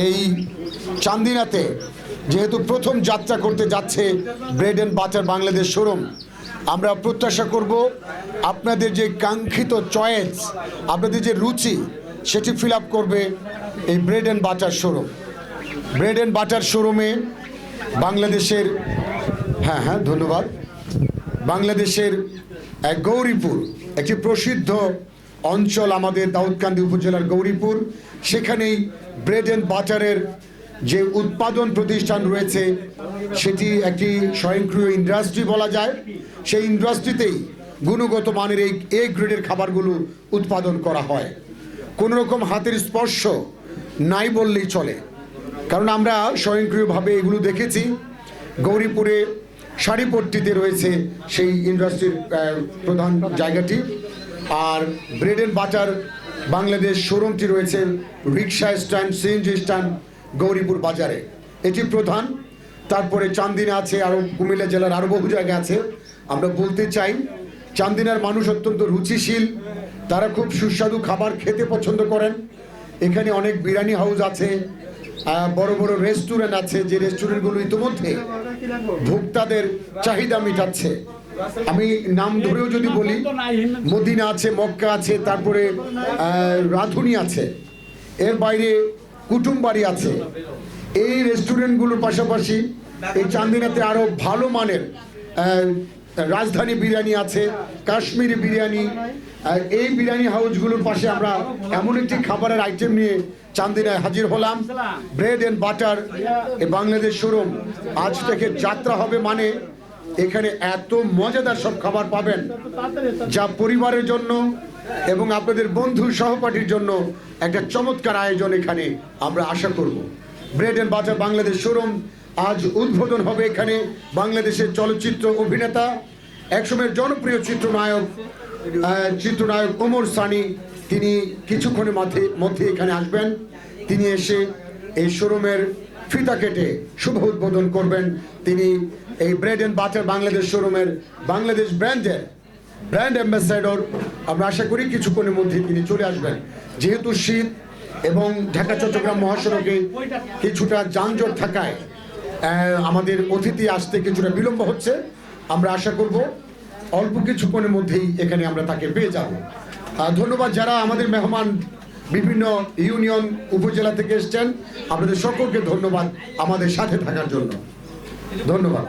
এই চান্দিনাতে যেহেতু প্রথম যাত্রা করতে যাচ্ছে bread and butter Bangladesh showroom আমরা প্রত্যাশা করব আপনাদের যে কাঙ্ক্ষিত চয়েস আপনাদের যে রুচি, সেটি ফিল আপ করবে এই bread and butter showroom bread and butter শোরুমে বাংলাদেশের হ্যাঁ হ্যাঁ ধন্যবাদ। বাংলাদেশের এক গৌরীপুর, একটি প্রসিদ্ধ অঞ্চল আমাদের দাউদকান্দি উপজেলার গৌরীপুর। সেখানেই ব্রেড অ্যান্ড বাটারের যে উৎপাদন প্রতিষ্ঠান রয়েছে, সেটি একটি স্বয়ংক্রিয় ইন্ডাস্ট্রি বলা যায়। সেই ইন্ডাস্ট্রিতেই গুণগত মানের এই এ গ্রেডের খাবারগুলো উৎপাদন করা হয়। কোনো রকম হাতের স্পর্শ নাই বললেই চলে। কারণ আমরা স্বয়ংক্রিয়ভাবে এগুলো দেখেছি। গৌরীপুরে শাড়িপট্টিতে রয়েছে সেই ইন্ডাস্ট্রির প্রধান জায়গাটি। আর ব্রেড অ্যান্ড বাটার বাংলাদেশ শোরুমটি রয়েছে rickshaw stand CNG stand Gouripur বাজারে। এটি প্রধান। তারপরে চান্দিনা আছে আরও কুমিল্লা জেলার আরও বহু জায়গা আছে। আমরা বলতে চাই, চান্দিনার মানুষ অত্যন্ত রুচিশীল। তারা খুব সুস্বাদু খাবার খেতে পছন্দ করেন। এখানে অনেক বিরিয়ানি হাউস আছে বড় বড় রেস্টুরেন্ট আছে। যে রেস্টুরেন্টগুলো ইতিমধ্যে ভোক্তাদের চাহিদা মেটাচ্ছে। আমি নাম ধরেও যদি বলি, মদিনা আছে, মক্কা আছে, তারপরে রাধুনি আছে, এর বাইরে কুটুমবাড়ি আছে। এই রেস্টুরেন্টগুলোর পাশাপাশি এই চান্দিনাতে আরও ভালো মানের রাজধানী বিরিয়ানি আছে, কাশ্মীরি বিরিয়ানি এই বিরিয়ানি হাউসগুলোর পাশে আমরা এমন একটি খাবারের আইটেম নিয়ে চান্দিনায় হাজির হলাম। Bread and butter Bangladesh showroom. আজ থেকে যাত্রা হবে মানে এখানে এত মজাদার সব খাবার পাবেন যা পরিবারের জন্য এবং আপনাদের বন্ধু সহপাঠীর জন্য একটা চমৎকার আয়োজন এখানে আমরা আশা করব। Bread and butter Bangladesh showroom আজ উদ্বোধন হবে এখানে বাংলাদেশের চলচ্চিত্র অভিনেতা, একসময়ের জনপ্রিয় চিত্রনায়ক চিত্রনায়ক ওমর সানি। তিনি কিছুক্ষণের মধ্যে মধ্যে এখানে আসবেন। তিনি এসে এই শোরুমের ফিতা কেটে শুভ উদ্বোধন করবেন। তিনি এই ব্রেড অ্যান্ড বাটার বাংলাদেশ শোরুমের বাংলাদেশ ব্র্যান্ডের ব্র্যান্ড অ্যাম্বাসাডর আমরা আশা করি কিছুক্ষণের মধ্যে তিনি চলে আসবেন। যেহেতু শীত এবং ঢাকা, চট্টগ্রাম মহাসড়কে কিছুটা যানজট থাকায় আমাদের অতিথি আসতে কিছুটা বিলম্ব হচ্ছে। আমরা আশা করব অল্প কিছুক্ষণের মধ্যেই এখানে আমরা তাকে পেয়ে যাব। ধন্যবাদ যারা আমাদের মেহমান বিভিন্ন ইউনিয়ন উপজেলা থেকে এসছেন। আপনাদের সকলকে ধন্যবাদ আমাদের সাথে থাকার জন্য। ধন্যবাদ।